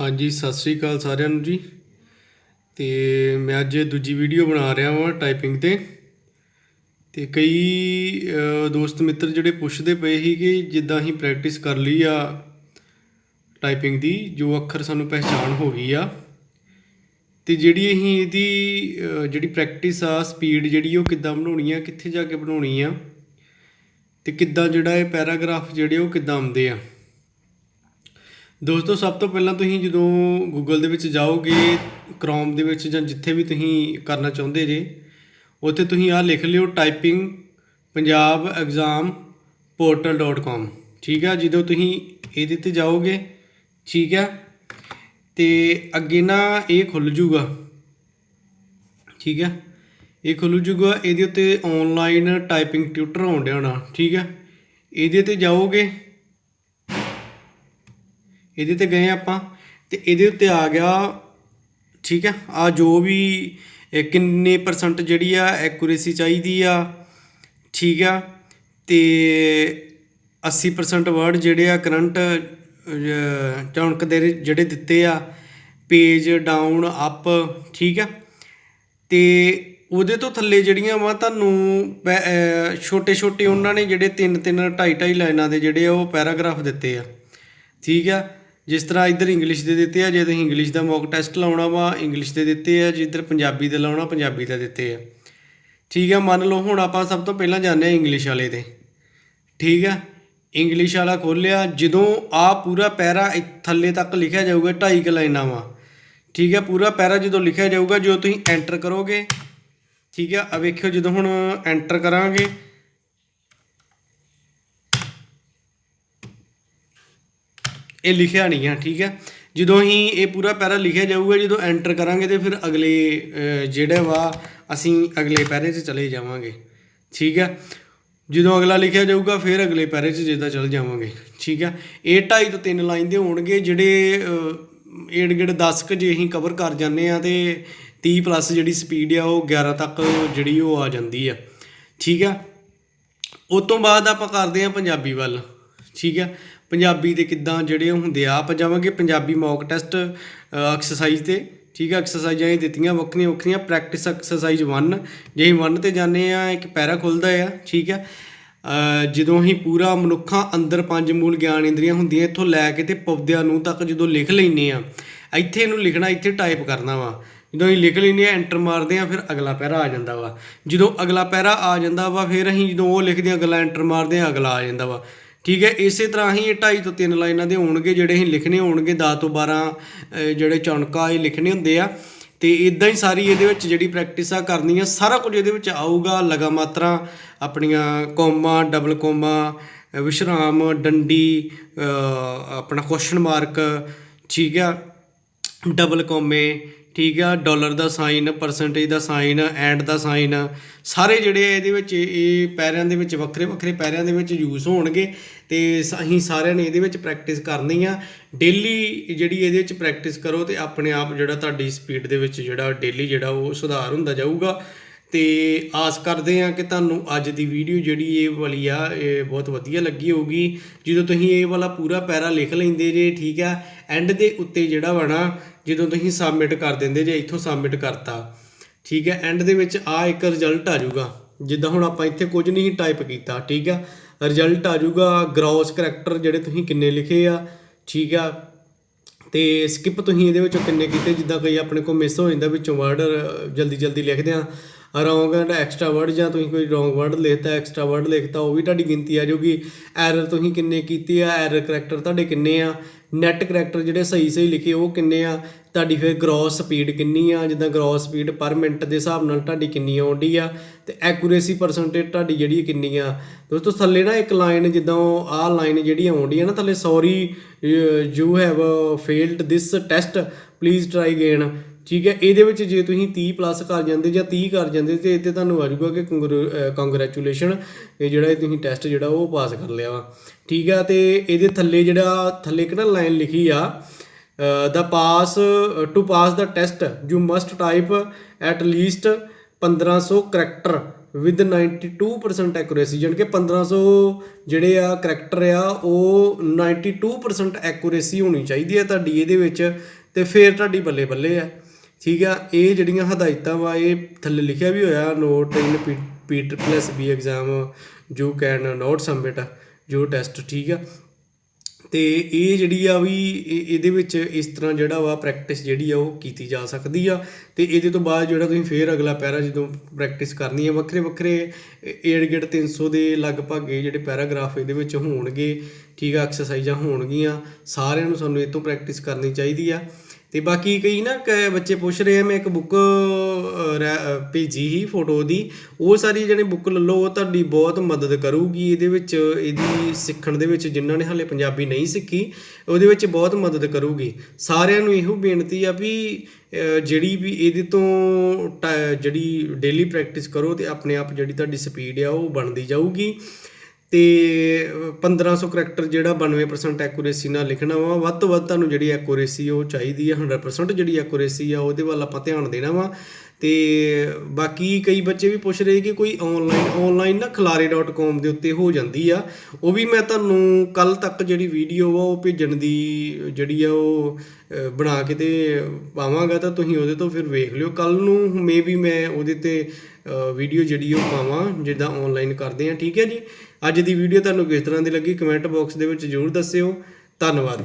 ਹਾਂਜੀ, ਸਤਿ ਸ੍ਰੀ ਅਕਾਲ ਸਾਰਿਆਂ ਨੂੰ ਜੀ। ਤੇ ਮੈਂ ਅੱਜ ਦੂਜੀ ਵੀਡੀਓ ਬਣਾ ਰਿਹਾ ਹਾਂ ਟਾਈਪਿੰਗ ਤੇ। ਤੇ ਕਈ ਦੋਸਤ ਮਿੱਤਰ ਜਿਹੜੇ ਪੁੱਛਦੇ ਪਏ ਸੀ ਕਿ ਜਿੱਦਾਂ ਅਸੀਂ ਪ੍ਰੈਕਟਿਸ ਕਰ ਲਈ ਆ ਟਾਈਪਿੰਗ ਦੀ, ਜੋ ਅੱਖਰ ਸਾਨੂੰ ਪਹਿਚਾਣ ਹੋ ਗਈ ਆ। ਤੇ ਜਿਹੜੀ ਅਸੀਂ ਇਹਦੀ ਜਿਹੜੀ ਪ੍ਰੈਕਟਿਸ ਆ ਸਪੀਡ ਜਿਹੜੀ ਉਹ ਕਿੱਦਾਂ ਬਣਾਉਣੀ ਆ, ਕਿੱਥੇ ਜਾ ਕੇ ਬਣਾਉਣੀ ਆ, ਤੇ ਕਿੱਦਾਂ ਜਿਹੜਾ ਇਹ ਪੈਰਾਗ੍ਰਾਫ ਜਿਹੜੇ ਉਹ ਕਿੱਦਾਂ ਆਉਂਦੇ ਆ। ਦੋਸਤੋ, ਸਭ ਤੋਂ ਪਹਿਲਾਂ ਤੁਸੀਂ ਜਦੋਂ ਗੂਗਲ ਦੇ ਵਿੱਚ ਜਾਓਗੇ ਕ੍ਰੋਮ ਦੇ ਵਿੱਚ ਜਾਂ ਜਿੱਥੇ ਵੀ ਤੁਸੀਂ ਕਰਨਾ ਚਾਹੁੰਦੇ ਜੇ, ਉੱਥੇ ਤੁਸੀਂ ਆਹ ਲਿਖ ਲਿਓ ਟਾਈਪਿੰਗ ਪੰਜਾਬ ਐਗਜ਼ਾਮ portal.com ਠੀਕ ਆ? ਜਦੋਂ ਤੁਸੀਂ ਇਹਦੇ ਤੇ ਜਾਓਗੇ, ਠੀਕ ਆ? ਤੇ ਅੱਗੇ ਨਾ ਇਹ ਖੁੱਲ ਜੂਗਾ। ਠੀਕ ਆ? ਇਹ ਖੁੱਲ ਜੂਗਾ, ਇਹਦੇ ਉੱਤੇ ਆਨਲਾਈਨ ਟਾਈਪਿੰਗ ਟਿਊਟਰ ਆਉਣ ਡਿਆ ਹੋਣਾ। ਠੀਕ ਆ? ਇਹਦੇ ਤੇ ਜਾਓਗੇ ਇਹਦੇ ਤੇ ਗਏ ਆਪਾਂ ਤੇ ਇਹਦੇ ਉੱਤੇ ਆ ਗਿਆ, ਠੀਕ ਹੈ, ਆ ਜੋ ਵੀ ਕਿੰਨੇ ਪਰਸੈਂਟ ਜਿਹੜੀ ਆ ਐਕੂਰੇਸੀ ਚਾਹੀਦੀ ਆ, ਠੀਕ ਆ, ਤੇ 80% ਵਰਡ ਜਿਹੜੇ ਆ ਕਰੰਟ ਚੌਂਕ ਦੇ ਜਿਹੜੇ ਦਿੱਤੇ ਆ ਪੇਜ ਡਾਊਨ ਅਪ ਠੀਕ ਆ, ਤੇ ਉਹਦੇ ਤੋਂ ਥੱਲੇ ਜਿਹੜੀਆਂ ਵਾ ਤੁਹਾਨੂੰ ਛੋਟੇ ਛੋਟੇ ਉਹਨਾਂ ਨੇ ਜਿਹੜੇ 3 3 2.5 2.5 ਲਾਈਨਾਂ ਦੇ ਜਿਹੜੇ ਆ ਉਹ ਪੈਰਾਗ੍ਰਾਫ ਦਿੱਤੇ ਆ, ਠੀਕ ਆ ਜਿਸ ਤਰ੍ਹਾਂ ਇੱਧਰ ਇੰਗਲਿਸ਼ ਦੇ ਦਿੱਤੇ ਆ, ਜੇ ਤੁਸੀਂ ਇੰਗਲਿਸ਼ ਦਾ ਮੌਕ ਟੈਸਟ ਲਾਉਣਾ ਵਾ ਇੰਗਲਿਸ਼ ਦੇ ਦਿੱਤੇ ਆ ਜਿੱਧਰ ਪੰਜਾਬੀ ਦੇ ਲਾਉਣਾ, ਪੰਜਾਬੀ ਦਾ ਦਿੱਤੇ ਆ। ਠੀਕ ਆ, ਮੰਨ ਲਓ ਹੁਣ ਆਪਾਂ ਸਭ ਤੋਂ ਪਹਿਲਾਂ ਜਾਂਦੇ ਆ ਇੰਗਲਿਸ਼ ਵਾਲੇ ਤੇ। ਠੀਕ ਆ ਇੰਗਲਿਸ਼ ਵਾਲਾ ਖੋਲਿਆ ਜਦੋਂ ਆ ਪੂਰਾ ਪੈਰਾ ਥੱਲੇ ਤੱਕ ਲਿਖਿਆ ਜਾਊਗਾ ਢਾਈ ਕੁ ਲਾਈਨਾਂ ਵਾ। ਠੀਕ ਆ, ਪੂਰਾ ਪੈਰਾ ਜਦੋਂ ਲਿਖਿਆ ਜਾਊਗਾ, ਜੋ ਤੁਸੀਂ ਐਂਟਰ ਕਰੋਗੇ, ਠੀਕ ਆ ਆ ਵੇਖਿਓ ਜਦੋਂ ਹੁਣ ਐਂਟਰ ਕਰਾਂਗੇ ਇਹ ਲਿਖਿਆ ਨਹੀਂ ਹੈ ਠੀਕ ਹੈ? ਜਦੋਂ ਅਸੀਂ ਇਹ ਪੂਰਾ ਪੈਰਾ ਲਿਖਿਆ ਜਾਊਗਾ, ਜਦੋਂ ਐਂਟਰ ਕਰਾਂਗੇ ਤੇ ਫਿਰ ਅਗਲੇ ਜਿਹੜਾ ਵਾ, ਅਸੀਂ ਅਗਲੇ ਪੈਰੇ 'ਚ ਚਲੇ ਜਾਵਾਂਗੇ, ਠੀਕ ਹੈ? ਜਦੋਂ ਅਗਲਾ ਲਿਖਿਆ ਜਾਊਗਾ, ਫਿਰ ਅਗਲੇ ਪੈਰੇ 'ਚ ਜਿੱਦਾਂ ਚਲ ਜਾਵਾਂਗੇ, ਠੀਕ ਹੈ? ਇਹ ਢਾਈ ਤੋਂ ਤਿੰਨ ਲਾਈਨ ਦੇ ਹੋਣਗੇ, ਜਿਹੜੇ ਏਡ ਗੇੜ 10 ਕ ਜੇ ਅਸੀਂ ਕਵਰ ਕਰ ਜਾਂਦੇ ਆ ਤੇ 30 ਪਲੱਸ ਜਿਹੜੀ ਸਪੀਡ ਆ, ਉਹ 11 ਤੱਕ ਜਿਹੜੀ ਉਹ ਆ ਜਾਂਦੀ ਆ, ਠੀਕ ਆ ਉਸ ਤੋਂ ਬਾਅਦ ਆਪਾਂ ਕਰਦੇ ਹਾਂ ਪੰਜਾਬੀ ਵੱਲ। ਠੀਕ ਆ? ਪੰਜਾਬੀ ਦੇ ਕਿੱਦਾਂ ਜਿਹੜੇ ਉਹ ਹੁੰਦੇ ਆ? ਆਪਾਂ ਜਾਵਾਂਗੇ ਪੰਜਾਬੀ ਮੌਕ ਟੈਸਟ ਐਕਸਰਸਾਈਜ਼ ਤੇ, ਠੀਕ ਹੈ ਐਕਸਰਸਾਈਜ਼ਾਂ ਇਹ ਦਿੱਤੀਆਂ ਵੱਖਰੀਆਂ ਵੱਖਰੀਆਂ ਪ੍ਰੈਕਟਿਸ ਐਕਸਰਸਾਈਜ਼ 1 ਜੇ ਅਸੀਂ 1 ਤੇ ਜਾਂਦੇ ਆ, ਇੱਕ ਪੈਰਾ ਖੁੱਲਦਾ ਆ, ਠੀਕ ਆ? ਜਦੋਂ ਅਸੀਂ ਪੂਰਾ ਮਨੁੱਖਾਂ ਅੰਦਰ ਪੰਜ ਮੂਲ ਗਿਆਨ ਇੰਦਰੀਆਂ ਹੁੰਦੀਆਂ, ਇੱਥੋਂ ਲੈ ਕੇ ਤੇ ਪਵਦਿਆਂ ਨੂੰ ਤੱਕ ਜਦੋਂ ਲਿਖ ਲੈਨੇ ਆ, ਇੱਥੇ ਇਹਨੂੰ ਲਿਖਣਾ, ਇੱਥੇ ਟਾਈਪ ਕਰਨਾ ਵਾ। ਜਦੋਂ ਅਸੀਂ ਲਿਖ ਲੈਨੇ ਆ ਐਂਟਰ ਮਾਰਦੇ ਆ, ਫਿਰ ਅਗਲਾ ਪੈਰਾ ਆ ਜਾਂਦਾ ਵਾ। ਜਦੋਂ ਅਗਲਾ ਪੈਰਾ ਆ ਜਾਂਦਾ ਵਾ, ਫਿਰ ਅਸੀਂ ਜਦੋਂ ਉਹ ਲਿਖਦੇ ਆ, ਅਗਲਾ ਐਂਟਰ ਮਾਰਦੇ ਆ, ਅਗਲਾ ਆ ਜਾਂਦਾ ਵਾ। ਠੀਕ ਹੈ, ਇਸੇ ਤਰ੍ਹਾਂ ਹੀ ਇਹ 2.5 ਤੋਂ 3 ਲਾਈਨਾਂ ਦੇ ਹੋਣਗੇ, ਜਿਹੜੇ ਅਸੀਂ ਲਿਖਣੇ ਹੋਣਗੇ 10 ਤੋਂ 12 ਜਿਹੜੇ ਚੌਣਕਾ ਇਹ ਲਿਖਣੇ ਹੁੰਦੇ ਆ। ਤੇ ਇਦਾਂ ਹੀ ਸਾਰੀ ਇਹਦੇ ਵਿੱਚ ਜਿਹੜੀ ਪ੍ਰੈਕਟਿਸ ਆ ਕਰਨੀ ਆ, ਸਾਰਾ ਕੁਝ ਇਹਦੇ ਵਿੱਚ ਆਊਗਾ ਲਗਾ ਮਾਤਰਾ ਆਪਣੀਆਂ ਕੋਮਾ ਡਬਲ ਕੋਮਾ, ਵਿਸ਼ਰਾਮ, ਡੰਡੀ ਆਪਣਾ ਕੁਐਸਚਨ ਮਾਰਕ ਠੀਕ ਆ ਡਬਲ ਕੋਮੇ ਠੀਕ ਆ ਡਾਲਰ ਦਾ ਸਾਈਨ ਪਰਸੈਂਟੇਜ ਦਾ ਸਾਈਨ ਐਂਡ ਦਾ ਸਾਈਨ ਸਾਰੇ ਜਿਹੜੇ ਇਹਦੇ ਵਿੱਚ ਇਹ ਪੈਰਿਆਂ ਦੇ ਵਿੱਚ, ਵੱਖਰੇ ਵੱਖਰੇ ਪੈਰਿਆਂ ਦੇ ਵਿੱਚ ਯੂਜ਼ ਹੋਣਗੇ ਤੇ ਅਸੀਂ ਸਾਰਿਆਂ ਨੇ ਇਹਦੇ ਵਿੱਚ ਪ੍ਰੈਕਟਿਸ ਕਰਨੀ ਆ। ਡੇਲੀ ਜਿਹੜੀ ਇਹਦੇ ਵਿੱਚ ਪ੍ਰੈਕਟਿਸ ਕਰੋ ਤੇ ਆਪਣੇ ਆਪ ਜਿਹੜਾ ਤੁਹਾਡੀ ਸਪੀਡ ਦੇ ਵਿੱਚ ਜਿਹੜਾ ਡੇਲੀ ਜਿਹੜਾ ਉਹ ਸੁਧਾਰ ਹੁੰਦਾ ਜਾਊਗਾ। ਤੇ ਆਸ ਕਰਦੇ ਹਾਂ ਕਿ ਤੁਹਾਨੂੰ ਅੱਜ ਦੀ ਵੀਡੀਓ ਜਿਹੜੀ ਇਹ ਵਾਲੀ ਆ, ਇਹ ਬਹੁਤ ਵਧੀਆ ਲੱਗੀ ਹੋਊਗੀ। ਜਦੋਂ ਤੁਸੀਂ ਇਹ ਵਾਲਾ ਪੂਰਾ ਪੈਰਾ ਲਿਖ ਲੈਂਦੇ ਜੇ, ਠੀਕ ਆ ਐਂਡ ਦੇ ਉੱਤੇ ਜਿਹੜਾ ਵਣਾ ਜਦੋਂ ਤੁਸੀਂ ਸਬਮਿਟ ਕਰ ਦਿੰਦੇ ਜੇ, ਇੱਥੋਂ ਸਬਮਿਟ ਕਰਤਾ। ਠੀਕ ਹੈ ਐਂਡ ਦੇ ਵਿੱਚ ਆ ਇੱਕ ਰਿਜ਼ਲਟ ਆ ਜਾਊਗਾ। ਜਿੱਦਾਂ ਹੁਣ ਆਪਾਂ ਇੱਥੇ ਕੁਝ ਨਹੀਂ ਟਾਈਪ ਕੀਤਾ, ਠੀਕ ਆ? ਰਿਜ਼ਲਟ ਆ ਜਾਊਗਾ ਗ੍ਰੋਸ ਕਰੈਕਟਰ ਜਿਹੜੇ ਤੁਸੀਂ ਕਿੰਨੇ ਲਿਖੇ ਆ, ਠੀਕ ਆ? ਤੇ ਸਕਿਪ ਤੁਸੀਂ ਇਹਦੇ ਵਿੱਚੋਂ ਕਿੰਨੇ ਕੀਤੇ? ਜਿੱਦਾਂ ਕਈ ਆਪਣੇ ਕੋਲ ਮਿਸ ਹੋ ਜਾਂਦਾ, ਵਿੱਚੋਂ ਵਰਡ ਜਲਦੀ ਜਲਦੀ ਲਿਖਦੇ ਆ। ਰੋਂਗ ਐਂਡ ਐਕਸਟਰਾ ਵਰਡ ਜਾਂ ਤੁਸੀਂ ਕੋਈ ਰੋਂਗ ਵਰਡ ਲਿਖਤਾ ਐਕਸਟਰਾ ਵਰਡ ਲਿਖਤਾ, ਉਹ ਵੀ ਤੁਹਾਡੀ ਗਿਣਤੀ ਆ ਜਾਊਗੀ। ਐਰਰ ਤੁਸੀਂ ਕਿੰਨੇ ਕੀਤੇ ਆ ਐਰਰ ਕਰੈਕਟਰ ਤੁਹਾਡੇ ਕਿੰਨੇ ਆ ਨੈਟ ਕਰੈਕਟਰ ਜਿਹੜੇ ਸਹੀ ਸਹੀ ਲਿਖੇ ਉਹ ਕਿੰਨੇ ਆ, ਤੁਹਾਡੀ ਫਿਰ ਗ੍ਰੋਸ ਸਪੀਡ ਕਿੰਨੀ ਆ, ਜਿੱਦਾਂ ਗ੍ਰੋਸ ਸਪੀਡ ਪਰ ਮਿੰਟ ਦੇ ਹਿਸਾਬ ਨਾਲ ਤੁਹਾਡੀ ਕਿੰਨੀ ਆਉਂਦੀ ਆ, ਤੇ ਐਕੂਰੇਸੀ ਪਰਸੈਂਟੇਜ ਤੁਹਾਡੀ ਜਿਹੜੀ ਕਿੰਨੀ ਆ। ਦੋਸਤੋ, ਥੱਲੇ ਨਾ ਇੱਕ ਲਾਈਨ ਜਿੱਦਾਂ ਆਹ ਲਾਈਨ ਜਿਹੜੀ ਆਉਂਦੀ ਆ ਨਾ, ਥੱਲੇ sorry you have failed this test please try again ਠੀਕ ਹੈ, ਇਹਦੇ ਵਿੱਚ ਜੇ ਤੁਸੀਂ 30 ਪਲੱਸ ਕਰ ਜਾਂਦੇ ਜਾਂ 30 ਕਰ ਜਾਂਦੇ ਤੇ ਇੱਥੇ ਤੁਹਾਨੂੰ ਆ ਜਾਊਗਾ ਕਿ ਕੰਗ੍ਰੈਚੁਲੇਸ਼ਨ ਇਹ ਜਿਹੜਾ ਇਹ ਤੁਸੀਂ ਟੈਸਟ ਜਿਹੜਾ ਉਹ ਪਾਸ ਕਰ ਲਿਆ ਵਾ। ਠੀਕ ਆ ਤੇ ਇਹਦੇ ਥੱਲੇ ਜਿਹੜਾ, ਥੱਲੇ ਇੱਕ ਨਾ ਲਾਈਨ ਲਿਖੀ ਆ ਦਾ pass to pass the test you must type at least 1500 character with 92% accuracy ਜਾਣੀ ਕਿ 1500 ਜਿਹੜੇ ਆ ਕਰੈਕਟਰ ਆ, ਉਹ 92% ਐਕੂਰੇਸੀ ਹੋਣੀ ਚਾਹੀਦੀ ਹੈ ਤੁਹਾਡੀ ਇਹਦੇ ਵਿੱਚ, ਤੇ ਫਿਰ ਤੁਹਾਡੀ ਬੱਲੇ ਬੱਲੇ ਆ। ਠੀਕ ਆ, ਇਹ ਜਿਹੜੀਆਂ ਹਦਾਇਤਾਂ ਵਾ, ਇਹ ਥੱਲੇ ਲਿਖਿਆ ਵੀ ਹੋਇਆ note in Peter plus B exam you can not submit ਜੋ ਟੈਸਟ ਠੀਕ ਆ। ਤੇ ਇਹ ਜਿਹੜੀ ਆ ਵੀ, ਇਹ- ਇਹਦੇ ਵਿੱਚ ਇਸ ਤਰ੍ਹਾਂ ਜਿਹੜਾ ਵਾ ਪ੍ਰੈਕਟਿਸ ਜਿਹੜੀ ਆ ਉਹ ਕੀਤੀ ਜਾ ਸਕਦੀ ਆ। ਤੇ ਇਹਦੇ ਤੋਂ ਬਾਅਦ ਜਿਹੜਾ ਤੁਸੀਂ ਫੇਰ ਅਗਲਾ ਪੈਰਾ ਜਦੋਂ ਪ੍ਰੈਕਟਿਸ ਕਰਨੀ ਹੈ ਵੱਖਰੇ ਵੱਖਰੇ ਏਡ ਗੇਟ 300 ਦੇ ਲਗਭਗ ਇਹ ਜਿਹੜੇ ਪੈਰਾਗ੍ਰਾਫ ਇਹਦੇ ਵਿੱਚ ਹੋਣਗੇ, ਠੀਕ ਆ ਐਕਸਰਸਾਈਜ਼ਾਂ ਹੋਣਗੀਆਂ, ਸਾਰਿਆਂ ਨੂੰ ਸਾਨੂੰ ਇਹ ਤੋਂ ਪ੍ਰੈਕਟਿਸ ਕਰਨੀ ਚਾਹੀਦੀ ਆ। ਤੇ ਬਾਕੀ ਕਈ ਨਾ ਕ- ਬੱਚੇ ਪੁੱਛ ਰਹੇ ਆ, ਮੈਂ ਇੱਕ ਬੁੱਕ ਭੇਜੀ ਹੀ ਫੋਟੋ ਦੀ। ਉਹ ਸਾਰੀ ਜਿਹੜੇ ਬੁੱਕ ਲੈ ਲਓ, ਉਹ ਤੁਹਾਡੀ ਬਹੁਤ ਮਦਦ ਕਰੂਗੀ। ਇਹਦੇ ਵਿੱਚ, ਇਹਦੀ ਸਿੱਖਣ ਦੇ ਵਿੱਚ ਜਿਨ੍ਹਾਂ ਨੇ ਹਾਲੇ ਪੰਜਾਬੀ ਨਹੀਂ ਸਿੱਖੀ, ਉਹਦੇ ਵਿੱਚ ਬਹੁਤ ਮਦਦ ਕਰੂਗੀ। ਸਾਰਿਆਂ ਨੂੰ ਇਹੋ ਬੇਨਤੀ ਆ ਵੀ ਜਿਹੜੀ ਵੀ ਇਹਦੇ ਤੋਂ ਟ- ਜਿਹੜੀ ਡੇਲੀ ਪ੍ਰੈਕਟਿਸ ਕਰੋ ਤੇ ਆਪਣੇ ਆਪ ਜਿਹੜੀ ਤੁਹਾਡੀ ਸਪੀਡ ਆ, ਉਹ ਬਣਦੀ ਜਾਊਗੀ। ਤੇ 1500 ਕਰੈਕਟਰ ਜਿਹੜਾ 92% ਐਕੂਰੇਸੀ ਨਾਲ ਲਿਖਣਾ ਵਾ, ਵੱਧ ਤੋਂ ਵੱਧ ਤੁਹਾਨੂੰ ਜਿਹੜੀ ਐਕੂਰੇਸੀ ਉਹ ਚਾਹੀਦੀ ਹੈ 100% ਜਿਹੜੀ ਐਕੂਰੇਸੀ ਆ, ਉਹਦੇ ਵੱਲ ਆਪਾਂ ਧਿਆਨ ਦੇਣਾ ਵਾ। ਤੇ ਬਾਕੀ ਕਈ ਬੱਚੇ ਵੀ ਪੁੱਛ ਰਹੇ ਕਿ ਕੋਈ ਆਨਲਾਈਨ ਆਨਲਾਈਨ ਨਾ ਖਲਾਰੇ.com ਦੇ ਉੱਤੇ ਹੋ ਜਾਂਦੀ ਆ। ਉਹ ਵੀ ਮੈਂ ਤੁਹਾਨੂੰ ਕੱਲ ਤੱਕ ਜਿਹੜੀ ਵੀਡੀਓ ਆ ਉਹ ਭੇਜਣ ਦੀ ਜਿਹੜੀ ਆ ਉਹ ਬਣਾ ਕੇ ਤੇ ਪਾਵਾਂਗਾ ਤਾਂ ਤੁਸੀਂ ਉਹਦੇ ਤੋਂ ਫਿਰ ਵੇਖ ਲਿਓ। ਕੱਲ ਨੂੰ ਮੇ ਵੀ ਮੈਂ ਉਹਦੇ ਤੇ ਵੀਡੀਓ ਜਿਹੜੀ ਉਹ ਪਾਵਾਂ, ਜਿੱਦਾਂ ਆਨਲਾਈਨ ਕਰਦੇ ਆ। ਠੀਕ ਹੈ ਜੀ? ਅੱਜ ਦੀ ਵੀਡੀਓ ਤੁਹਾਨੂੰ ਕਿਸ ਤਰ੍ਹਾਂ ਦੀ ਲੱਗੀ? ਕਮੈਂਟ ਬਾਕਸ ਦੇ ਵਿੱਚ ਜ਼ਰੂਰ ਦੱਸਿਓ। ਧੰਨਵਾਦ।